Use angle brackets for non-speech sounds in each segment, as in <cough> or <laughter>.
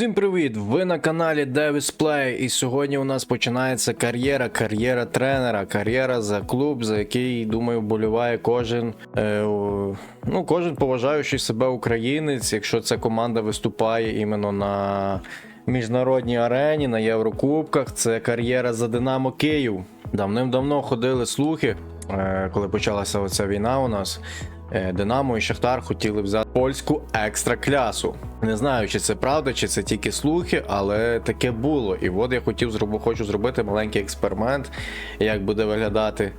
Всім привіт! Ви на каналі Davis Play і сьогодні у нас починається кар'єра, кар'єра тренера, кар'єра за клуб, за який, думаю, боліває кожен, е, ну, кожен поважаючий себе українець, якщо ця команда виступає іменно на міжнародній арені, на Єврокубках. Це кар'єра за Динамо Київ. Давним-давно ходили слухи, е, коли почалася оця війна у нас. Е, Динамо і Шахтар хотіли взяти польську екстра клясу. Не знаю, чи це правда, чи це тільки слухи, але таке було. І от я хотів хочу зробити маленький експеримент, як буде виглядати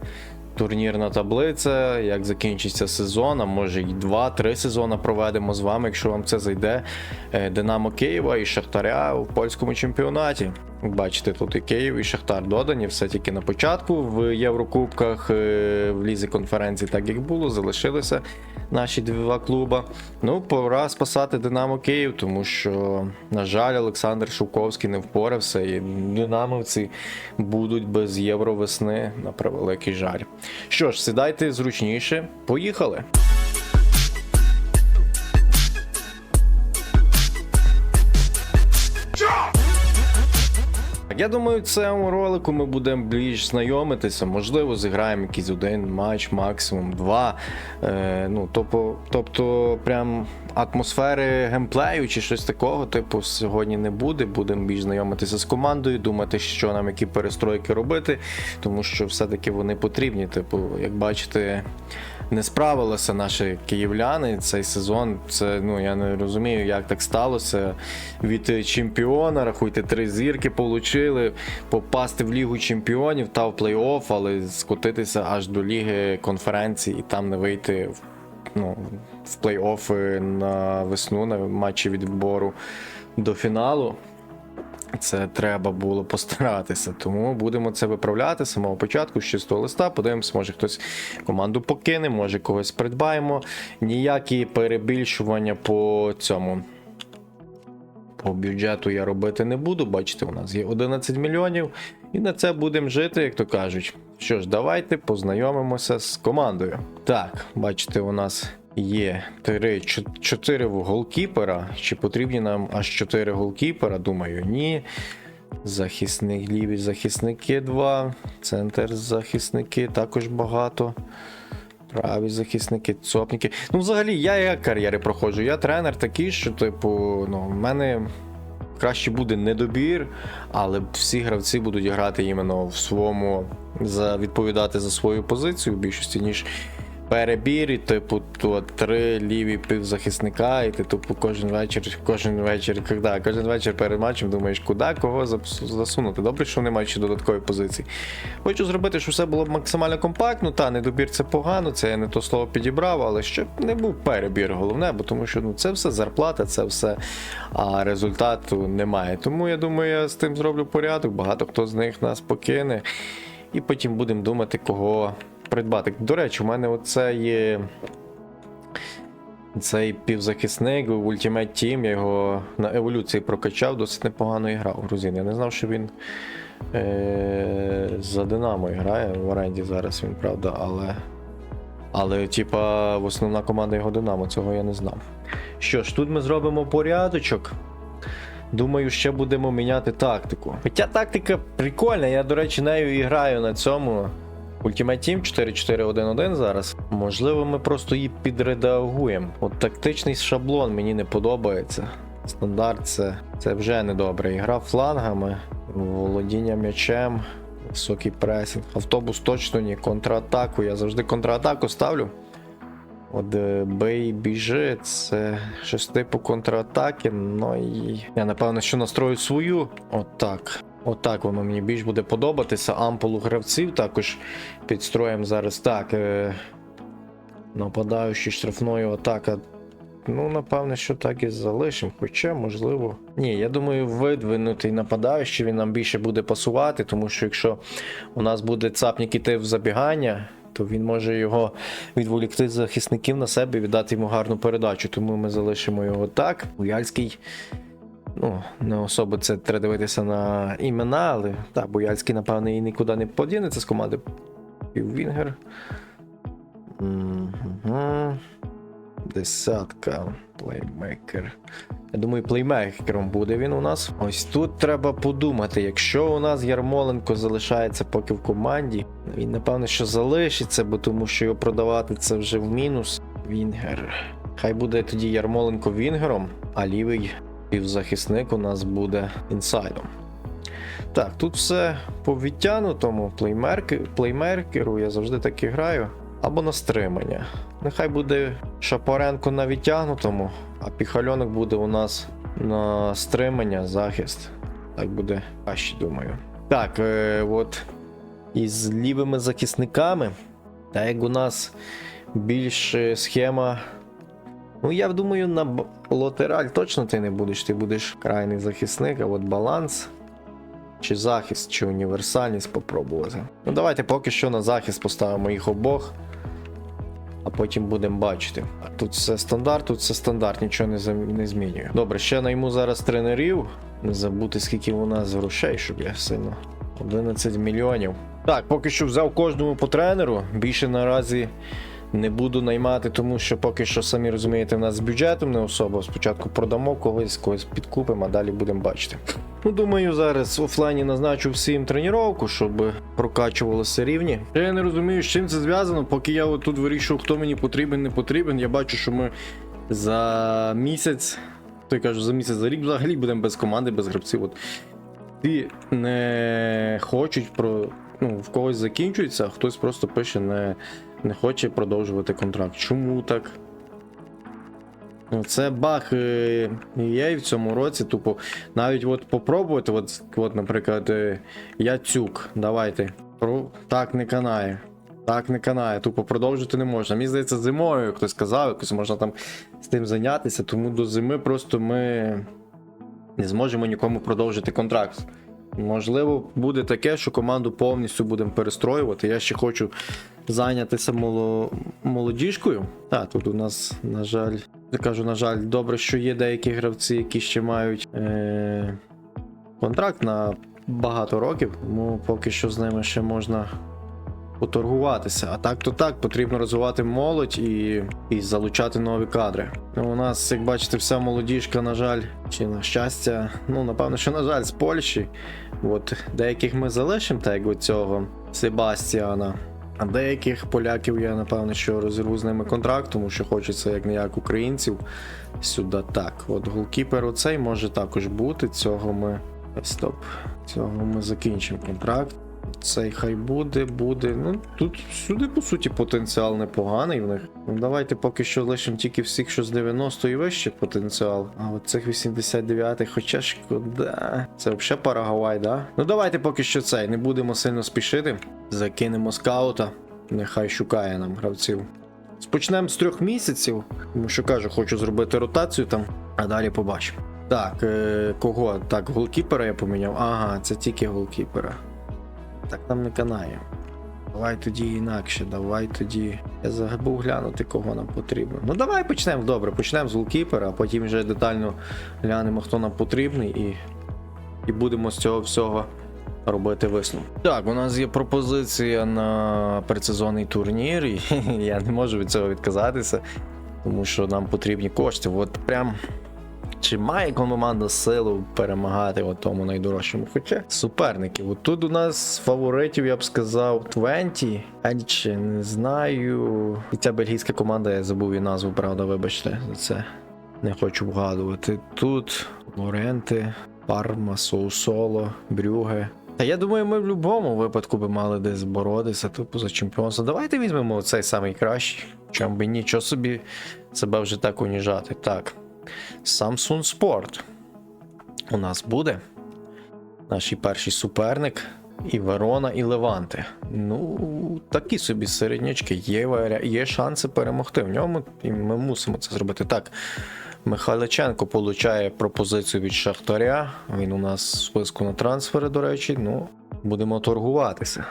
турнірна таблиця, як закінчиться сезон, а може і два-три сезони проведемо з вами, якщо вам це зайде. Е, Динамо Києва і Шахтаря у польському чемпіонаті. Бачите, тут і Київ, і Шахтар додані, все тільки на початку в Єврокубках, е, в лізі конференції, так як було, залишилися наші два клуба. Ну, пора спасати Динамо Київ, тому що, на жаль, Олександр Шуковський не впорався, і динамовці будуть без євровесни на превеликий жаль. Що ж, сідайте зручніше, поїхали! Я думаю, в цьому ролику ми будемо більш знайомитися. Можливо, зіграємо якийсь один матч, максимум два. Е, ну, тобто, тобто, прям атмосфери геймплею чи щось такого, типу, сьогодні не буде. Будемо більш знайомитися з командою, думати, що нам які перестройки робити, тому що все-таки вони потрібні. Типу, як бачите, не справилися наші київляни цей сезон. Це ну я не розумію, як так сталося. Від чемпіона, рахуйте, три зірки получили, попасти в Лігу чемпіонів та в плей-офф, але скотитися аж до Ліги конференції і там не вийти в, ну, в плей-офф на весну, на матчі відбору до фіналу. Це треба було постаратися, тому будемо це виправляти з самого початку, з 6 листа. Подивимось, може хтось команду покине, може когось придбаємо. Ніякі перебільшування по цьому. По бюджету я робити не буду. Бачите, у нас є 11 мільйонів, і на це будемо жити, як то кажуть. Що ж, давайте познайомимося з командою. Так, бачите, у нас є 3, 4 голкіпера. Чи потрібні нам аж 4 голкіпера? Думаю, ні. Захисник, ліві захисники 2. Центр захисники також багато. Праві захисники, цопники. Ну, взагалі, я як кар'єри проходжу. Я тренер такий, що, типу, ну, в мене краще буде недобір, але всі гравці будуть грати іменно в своєму, за, відповідати за свою позицію в більшості, ніж перебір, і, типу, три ліві півзахисника, і ти типу кожен вечір, кожен вечір, когда, кожен вечір перед матчем думаєш, куди кого засунути. Добре, що немає ще додаткової позиції. Хочу зробити, щоб все було максимально компактно. Та, недобір це погано, це я не то слово підібрав, але щоб не був перебір головне, бо тому що ну, це все зарплата, це все, а результату немає. Тому я думаю, я з тим зроблю порядок. Багато хто з них нас покине. І потім будемо думати, кого придбати. До речі, у мене оце є. Цей півзахисник в Ultimate Team, я його на еволюції прокачав, досить непогано грав. Грузин. Я не знав, що він е- за Динамо грає в оренді зараз він, правда, але. Але, типа, основна команда його Динамо, цього я не знав. Що ж, тут ми зробимо порядочок. Думаю, ще будемо міняти тактику. Хоча тактика прикольна, я, до речі, нею і граю на цьому. Ultimate Team 4-4-1-1 зараз. Можливо, ми просто її підредагуємо. От тактичний шаблон мені не подобається. Стандарт це, це вже недобре. Ігра флангами, володіння м'ячем, високий пресинг. Автобус точно ні, контратаку. Я завжди контратаку ставлю. От е, бей, біжи, це щось типу контратаки. Ну і я напевно, що настрою свою. Отак. Отак воно мені більш буде подобатися. Ампулу гравців також підстроїмо зараз. Так. Е... Нападаючий штрафною атака. Ну, напевне, що так і залишимо. Хоча, можливо. Ні, я думаю, видвинутий нападаючий він нам більше буде пасувати, тому що якщо у нас буде цапник іти в забігання, то він може його відволікти з захисників на себе і віддати йому гарну передачу. Тому ми залишимо його так. Буяльський. Ну, не особо це треба дивитися на імена, але так, Буяльський, напевне, і нікуди не подінеться з команди. Піввінгер. Угу. Десятка. Плеймейкер. Я думаю, плеймейкером буде він у нас. Ось тут треба подумати, якщо у нас Ярмоленко залишається поки в команді, він напевно що залишиться, бо тому що його продавати це вже в мінус. Вінгер. Хай буде тоді Ярмоленко Вінгером, а лівий півзахисник у нас буде інсайдом. Так, тут все по відтянутому плеймеркеру, я завжди так і граю. Або на стримання. Нехай буде Шапоренко на відтягнутому, а піхальонок буде у нас на стримання, захист. Так буде краще, думаю. Так, е, от із лівими захисниками, так як у нас більш схема. Ну, я думаю, на латераль точно ти не будеш, ти будеш крайний захисник, а от баланс. Чи захист, чи універсальність попробувати. Ну, давайте поки що на захист поставимо їх обох, а потім будемо бачити. Тут все стандарт, тут все стандарт, нічого не, зам- не змінює. Добре, ще найму зараз тренерів. Не забути, скільки у нас грошей, щоб я сильно. 11 мільйонів. Так, поки що взяв кожному по тренеру. Більше наразі не буду наймати, тому що поки що, самі розумієте, в нас з бюджетом не особо. Спочатку продамо когось, когось підкупимо, а далі будемо бачити. Ну, думаю, зараз в офлайні назначу всім тренування, щоб прокачувалися рівні. Я не розумію, з чим це зв'язано. Поки я тут вирішував, хто мені потрібен, не потрібен. Я бачу, що ми за місяць, то я кажу, за місяць, за рік взагалі будемо без команди, без гравців. От ті не хочуть про. Ну, в когось закінчується, а хтось просто пише, не, не хоче продовжувати контракт. Чому так? Ну, Це баг е, EA в цьому році. Тупо навіть от попробувати, от, от наприклад, е, Яцюк, давайте. Так не канає. Так не канає, тупо продовжити не можна. Мені здається, зимою хтось сказав, якось можна там з тим зайнятися, тому до зими просто ми не зможемо нікому продовжити контракт. Можливо, буде таке, що команду повністю будемо перестроювати. Я ще хочу зайнятися моло... молодіжкою. Так, тут у нас, на жаль, кажу, на жаль, добре, що є деякі гравці, які ще мають е... контракт на багато років, тому поки що з ними ще можна поторгуватися. А так то так, потрібно розвивати молодь і, і залучати нові кадри. Ну, У нас, як бачите, вся молодіжка, на жаль, чи на щастя, ну напевно, що на жаль, з Польщі. От деяких ми залишимо, так як цього Себастіана. А деяких поляків я напевно що розірву з ними контракт, тому що хочеться як не як українців сюди так. От голкіпер оцей може також бути. Цього ми. Стоп. Цього ми закінчимо контракт. Цей хай буде, буде. Ну тут сюди, по суті, потенціал непоганий в них. Ну давайте поки що лишимо тільки всіх, що з 90 і вище потенціал. А от цих 89 хоча шкода. Це взагалі Парагвай, да? Ну давайте поки що цей, не будемо сильно спішити. Закинемо скаута. Нехай шукає нам гравців. Спочнемо з трьох місяців, тому що кажу, хочу зробити ротацію там, а далі побачимо. Так, е, кого? Так, голкіпера я поміняв. Ага, це тільки голкіпера. Так нам не канає. Давай тоді інакше, давай тоді. Я забув глянути, кого нам потрібно. Ну давай почнемо добре, почнемо з голкіпера, а потім вже детально глянемо, хто нам потрібний, і, і будемо з цього всього робити висновок. Так, у нас є пропозиція на предсезонний турнір, і <laughs> я не можу від цього відказатися, тому що нам потрібні кошти. От прям. Чи має команда силу перемагати у тому найдорожчому? Хоча суперників. Тут у нас фаворитів, я б сказав, 20. Ельче, не знаю. І ця бельгійська команда, я забув її назву, правда, вибачте, за це не хочу вгадувати. Тут Лоренти, Парма, Соусоло, Брюге. Та я думаю, ми в будь-якому випадку би мали десь боротися типу, за чемпіонство. Давайте візьмемо цей самий кращий. Чим би нічого собі себе вже так уніжати. Так. Samsung Sport у нас буде. Наш перший суперник. І Верона, і Леванте. Ну, такі собі середнячки. Є, є шанси перемогти в ньому, і ми мусимо це зробити. Так. Михайличенко получає пропозицію від Шахтаря. Він у нас в списку на трансфери, до речі. Ну, будемо торгуватися.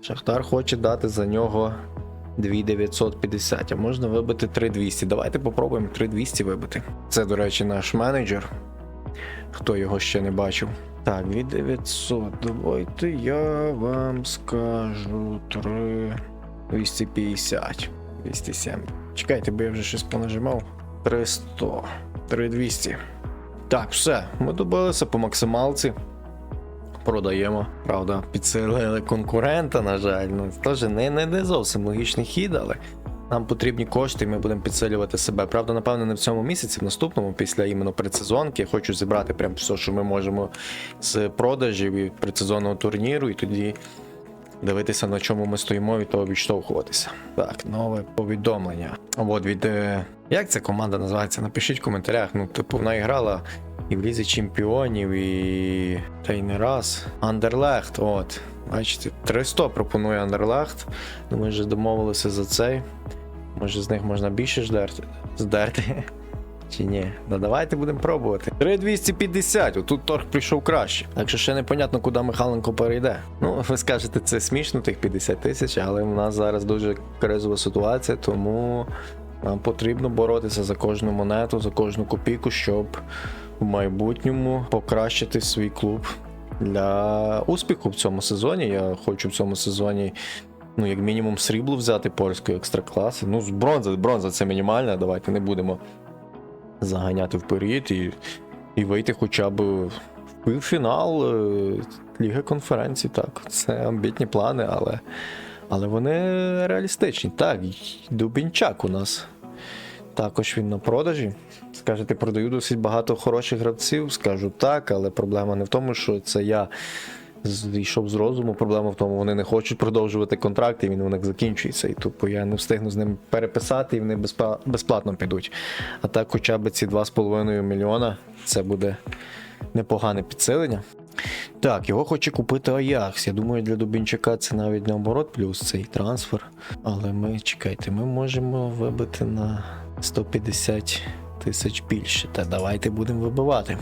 Шахтар хоче дати за нього 2950, а можна вибити 3200. Давайте попробуємо 3200 вибити. Це, до речі, наш менеджер. Хто його ще не бачив. Так, 2900. Давайте я вам скажу 3 250. 207. Чекайте, бо я вже щось понажимав. 300, 3200. Так, все, ми добилися по максималці. Продаємо. Правда, підсилили конкурента, на жаль. Ну, теж не, не, не зовсім логічний хід, але нам потрібні кошти, і ми будемо підсилювати себе. Правда, напевно, не в цьому місяці, в наступному, після іменно предсезонки. Я хочу зібрати прям все, що ми можемо з продажів і предсезонного турніру, і тоді дивитися, на чому ми стоїмо, від того відштовхуватися. Так, нове повідомлення. От від. е, Як ця команда називається? Напишіть в коментарях. Ну, типу, вона грала і в Лізі Чемпіонів, і. Та й не раз. Андерлехт, от. Бачите, 300 пропонує Андерлехт. Ну, ми вже домовилися за цей. Може з них можна більше здерти? здерти. <laughs> Чи ні? Ну давайте будемо пробувати. 3250, отут торг прийшов краще. Так що ще непонятно, куди Михайленко перейде. Ну, <laughs> ви скажете, це смішно, тих 50 тисяч, але в нас зараз дуже кризова ситуація, тому нам потрібно боротися за кожну монету, за кожну копійку, щоб в майбутньому покращити свій клуб для успіху в цьому сезоні. Я хочу в цьому сезоні. Ну, як мінімум, срібло взяти польської екстракласи. Ну, з бронзи, бронза це мінімальна, давайте не будемо заганяти вперед і, і вийти хоча б в півфінал е, Ліги конференцій. Так, це амбітні плани, але, але вони реалістичні. Так, Дубінчак у нас. Також він на продажі. Скажете, продаю досить багато хороших гравців. Скажу так, але проблема не в тому, що це я зійшов з розуму. Проблема в тому, вони не хочуть продовжувати контракт, і він у них закінчується. І тупо я не встигну з ним переписати, і вони безплатно підуть. А так, хоча б ці 2,5 мільйона, це буде непогане підсилення. Так, його хоче купити Аякс. Я думаю, для Дубінчака це навіть наоборот, плюс цей трансфер. Але ми чекайте, ми можемо вибити на 150 тисяч більше. Та давайте будемо вибивати.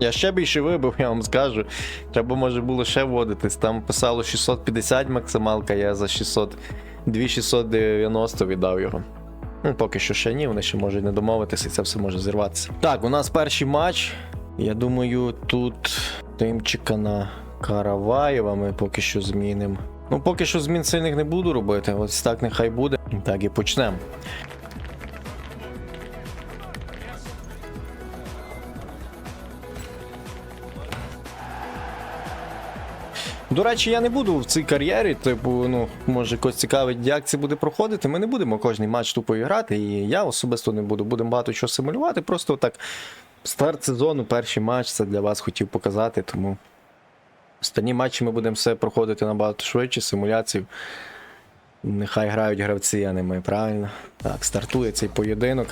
Я ще більше вибив, я вам скажу. Треба, може, було ще вводитись. Там писало 650 максималка, я за 600, 2690 віддав його. Ну, поки що ще ні, вони ще можуть не домовитися, і це все може зірватися. Так, у нас перший матч. Я думаю, тут тимчика на Караваєва ми поки що змінимо. Ну, поки що змін сильних не буду робити. Ось так нехай буде. Так і почнемо. До речі, я не буду в цій кар'єрі, типу, ну, може когось цікавить, як це буде проходити. Ми не будемо кожний матч тупо грати, і я особисто не буду. Будемо багато чого симулювати. Просто так старт сезону, перший матч, це для вас хотів показати, тому останні матчі ми будемо все проходити набагато швидше, симуляцію. Нехай грають гравці, а не ми, правильно? Так, стартує цей поєдинок.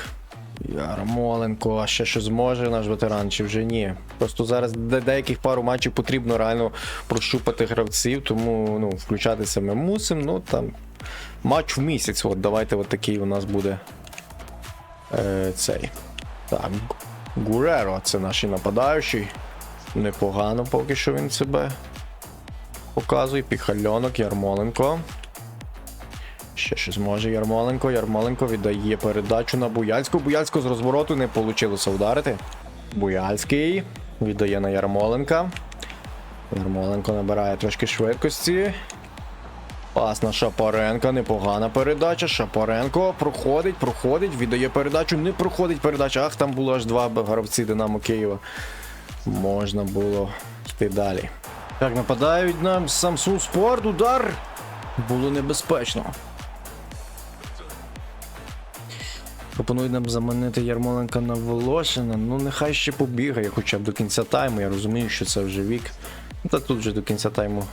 Ярмоленко, а ще що зможе наш ветеран, чи вже ні. Просто зараз де- деяких пару матчів потрібно реально прощупати гравців, тому ну, включатися ми мусимо. Ну там матч в місяць. От давайте от такий у нас буде е, цей. Так, Гуреро, це наш нападаючий. Непогано поки що він себе показує. Піхальонок, Ярмоленко. Ще щось може Ярмоленко. Ярмоленко віддає передачу на Буяльську. Буяльську з розвороту не вийшло вдарити. Буяльський віддає на Ярмоленка. Ярмоленко набирає трошки швидкості. Пас на Шапаренка, непогана передача. Шапаренко проходить, проходить, віддає передачу, не проходить передача. Ах, там було аж два гравці Динамо Києва. Можна було йти далі. Так, нападають нам Samsung Sport, удар. Було небезпечно. Пропонують нам заманити Ярмоленка на Волошина. Ну, нехай ще побігає хоча б до кінця тайму. Я розумію, що це вже вік. Ну, Та тут вже до кінця тайму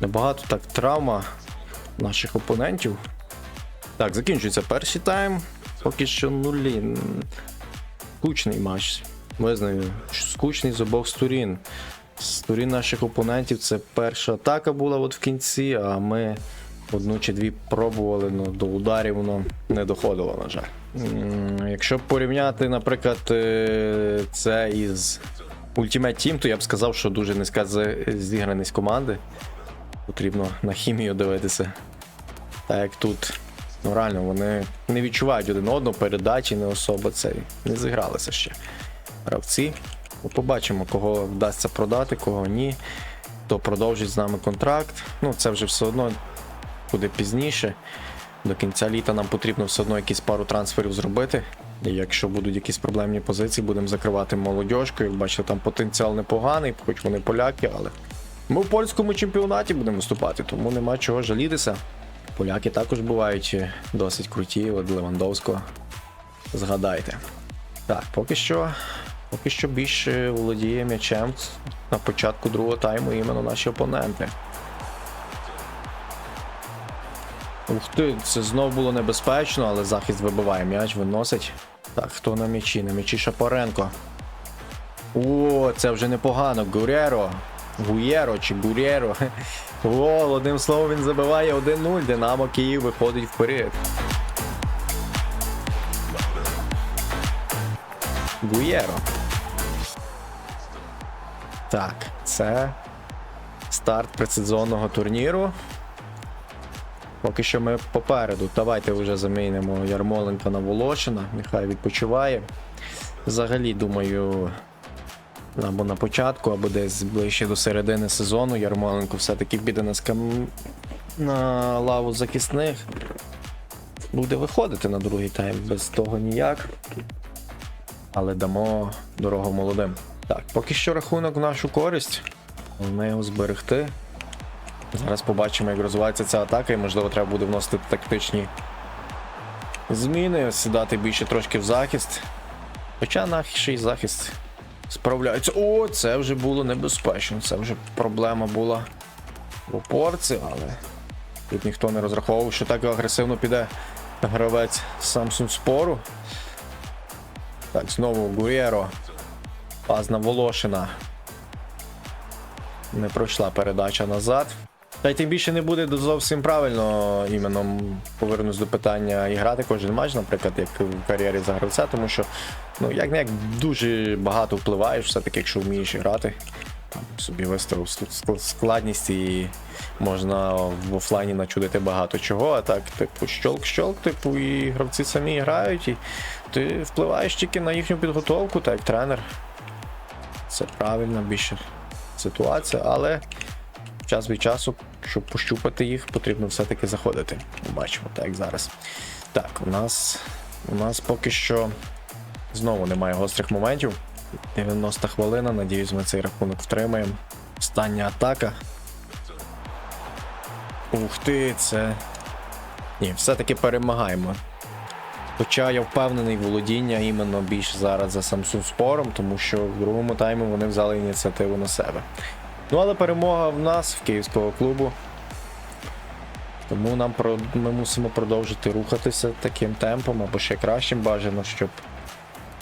небагато. Так, травма наших опонентів. Так, закінчується перший тайм. Поки що нулі. Скучний матч. Визнаю, скучний з обох сторін. Сторін наших опонентів це перша атака була от в кінці, а ми одну чи дві пробували, ну до ударів воно не доходило, на жаль. Якщо порівняти, наприклад, е, це із Ultimate Team, то я б сказав, що дуже низька зіграність команди. Потрібно на хімію дивитися. Так як тут, ну реально, вони не відчувають один одного, передачі не особо це не зігралися ще. Гравці. Побачимо, кого вдасться продати, кого ні. Хто продовжить з нами контракт. Ну, це вже все одно буде пізніше. До кінця літа нам потрібно все одно якісь пару трансферів зробити. І якщо будуть якісь проблемні позиції, будемо закривати молодіжкою. Бачите, там потенціал непоганий, хоч вони поляки, але ми в польському чемпіонаті будемо виступати, тому нема чого жалітися. Поляки також бувають досить круті, от Левандовського. Згадайте. Так, поки що. Поки що більше володіє м'ячем на початку другого тайму іменно наші опоненти. Ух ти, це знов було небезпечно, але захист вибиває м'яч, виносить. Так, хто на м'ячі? На м'ячі Шапоренко. О, це вже непогано. Гурєро. Гуєро чи Гурєро. <laughs> Гол, одним словом, він забиває 1-0. Динамо Київ виходить вперед. Гуєро. Так, це старт предсезонного турніру. Поки що ми попереду. Давайте вже замінимо Ярмоленка на Волошина. Нехай відпочиває. Взагалі, думаю, або на початку, або десь ближче до середини сезону Ярмоленко все-таки піде на, скам... на лаву захисних. Буде виходити на другий тайм, без того ніяк. Але дамо дорогу молодим. Так, поки що рахунок в нашу користь. Головне його зберегти. Зараз побачимо, як розвивається ця атака, і можливо треба буде вносити тактичні зміни, сідати більше трошки в захист. Хоча наш захист справляється. О, це вже було небезпечно. Це вже проблема була в опорці, але тут ніхто не розраховував, що так агресивно піде гравець Samsung Спору. Так, знову Гуєро. Паз на Волошина. Не пройшла передача назад. Та й тим більше не буде зовсім правильно іменно повернусь до питання і грати кожен матч, наприклад, як в кар'єрі за гравця, тому що ну як не як дуже багато впливаєш, все-таки, якщо вмієш грати, там, собі виставив складність і можна в офлайні начудити багато чого, а так, типу, щолк-щолк, типу, і гравці самі грають, і ти впливаєш тільки на їхню підготовку, так як тренер. Це правильна більше ситуація, але час від часу, щоб пощупати їх, потрібно все-таки заходити. Бачимо, так як зараз. Так, у нас, у нас поки що знову немає гострих моментів. 90 хвилина, надіюсь, ми цей рахунок втримаємо. Остання атака. Ух ти, це. Ні, все-таки перемагаємо. Хоча я впевнений володіння іменно більш зараз за Samsung спором, тому що в другому таймі вони взяли ініціативу на себе. Ну але перемога в нас, в київського клубу. Тому нам про... ми мусимо продовжити рухатися таким темпом або ще кращим бажано, щоб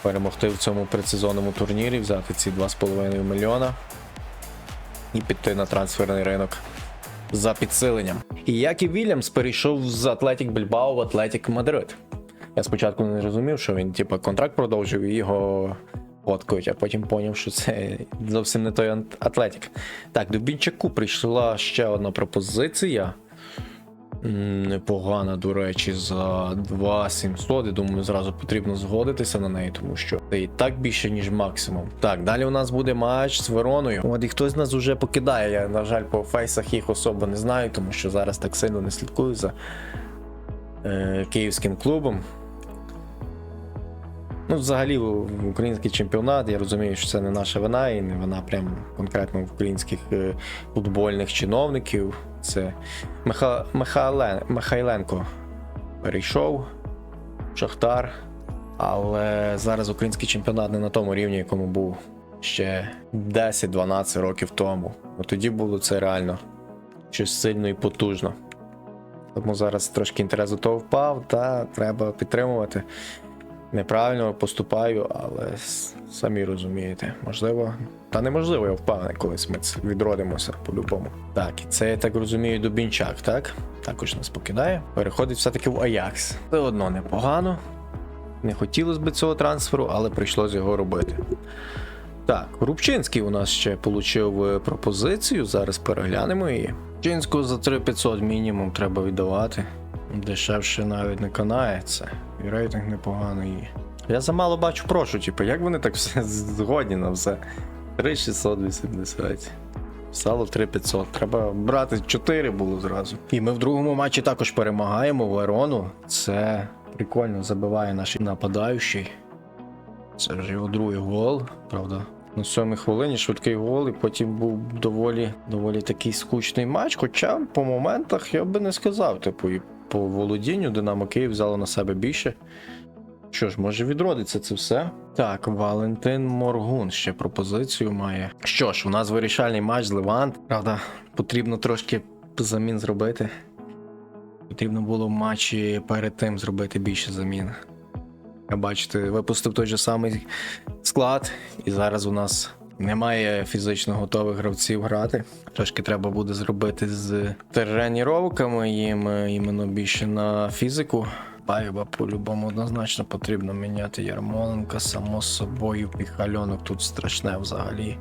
перемогти в цьому предсезонному турнірі, взяти ці 2,5 мільйона і піти на трансферний ринок за підсиленням. І як і Вільямс перейшов з Атлетік Більбао в Атлетік Мадрид. Я спочатку не зрозумів, що він типу, контракт продовжив і його фоткають, а потім поняв, що це зовсім не той Атлетік. Так, до Бінчаку прийшла ще одна пропозиція. Непогана, до речі, за 2700. Я думаю, зразу потрібно згодитися на неї, тому що це і так більше, ніж максимум. Так, далі у нас буде матч з Вероною. От і хтось з нас уже покидає. Я, на жаль, по фейсах їх особо не знаю, тому що зараз так сильно не слідкую за е, київським клубом. Ну, взагалі, український чемпіонат, я розумію, що це не наша вина, і не вина прям конкретно українських е, футбольних чиновників. Це Миха... Михайлен... Михайленко перейшов, Шахтар. Але зараз український чемпіонат не на тому рівні, якому був ще 10-12 років тому. От тоді було це реально щось сильно і потужно. Тому зараз трошки інтерес до того впав, та треба підтримувати. Неправильно поступаю, але самі розумієте, можливо, та неможливо, я впевнений, колись ми відродимося по-любому. Так, і це я так розумію, Дубінчак, так? Також нас покидає. Переходить все-таки в Аякс. Все одно непогано. Не хотілося б цього трансферу, але прийшлось його робити. Так, Рубчинський у нас ще отримав пропозицію. Зараз переглянемо її. Рубчинського за 3500 мінімум треба віддавати. Дешевше навіть не канає це. І рейтинг непоганий. Я замало бачу, прошу, типу, як вони так все згодні на все. 3680. Стало 3500. Треба брати 4 було зразу. І ми в другому матчі також перемагаємо Верону. Це прикольно забиває наш нападаючий. Це вже його другий гол, правда. На сьомій хвилині швидкий гол, і потім був доволі, доволі такий скучний матч. Хоча по моментах я би не сказав, типу, по володінню Динамо Київ взяло на себе більше. Що ж, може відродиться це все? Так, Валентин Моргун ще пропозицію має. Що ж, у нас вирішальний матч з Левант. Правда, потрібно трошки замін зробити. Потрібно було в матчі перед тим зробити більше замін. Бачите, випустив той же самий склад, і зараз у нас немає фізично готових гравців грати. Трошки треба буде зробити з тренуваннями їм е, іменно більше на фізику. Байба по-любому однозначно потрібно міняти Ярмоленка, само собою, піхальонок тут страшне взагалі.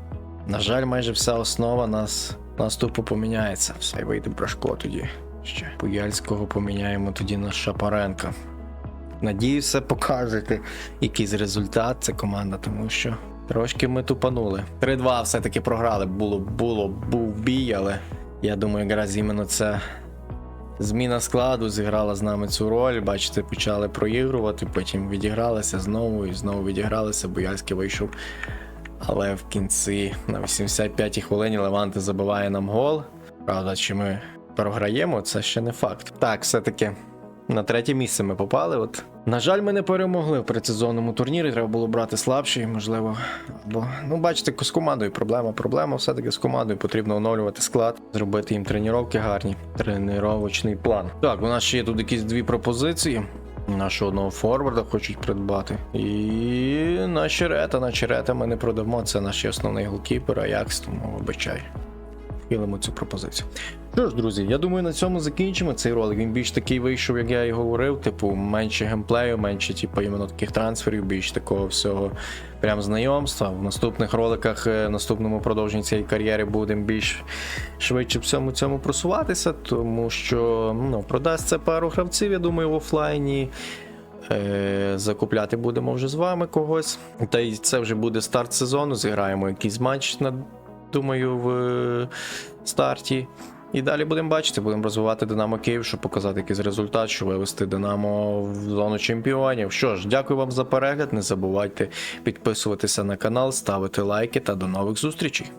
На жаль, майже вся основа нас, нас тупо поміняється. Все, вийде Брашко тоді. Ще Пуяльського поміняємо тоді на Шапаренка. Надіюся, покажете якийсь результат це команда, тому що трошки ми тупанули. 3-2 все-таки програли. Було, було, був бій, але я думаю, якраз іменно це зміна складу зіграла з нами цю роль. Бачите, почали проігрувати, потім відігралися знову і знову відігралися. Бояльський вийшов. Але в кінці на 85-й хвилині Леванти забиває нам гол. Правда, чи ми програємо, це ще не факт. Так, все-таки на третє місце ми попали. От. На жаль, ми не перемогли в предсезонному турнірі, треба було брати слабший, можливо. Або, ну, бачите, з командою проблема. Проблема все-таки з командою. Потрібно оновлювати склад, зробити їм тренування гарні. Тренувачний план. Так, у нас ще є тут якісь дві пропозиції. Нашого одного форварда хочуть придбати. І на Черета, на Черета ми не продамо. Це наш основний голкіпер, Аякс, тому вибачай. Хилимо цю пропозицію. Що ж, друзі, я думаю, на цьому закінчимо цей ролик. Він більш такий вийшов, як я і говорив. Типу, менше геймплею, менше, типу, іменно таких трансферів, більш такого всього прям знайомства. В наступних роликах, е, наступному продовженні цієї кар'єри будемо більш швидше в всьому цьому просуватися, тому що ну, продасться пару гравців, я думаю, в офлайні. Е, закупляти будемо вже з вами когось. Та й це вже буде старт сезону. Зіграємо якийсь матч, на, думаю, в е, старті. І далі будемо бачити, будемо розвивати Динамо Київ, щоб показати якийсь результат, щоб вивести Динамо в зону чемпіонів. Що ж, дякую вам за перегляд. Не забувайте підписуватися на канал, ставити лайки та до нових зустрічей.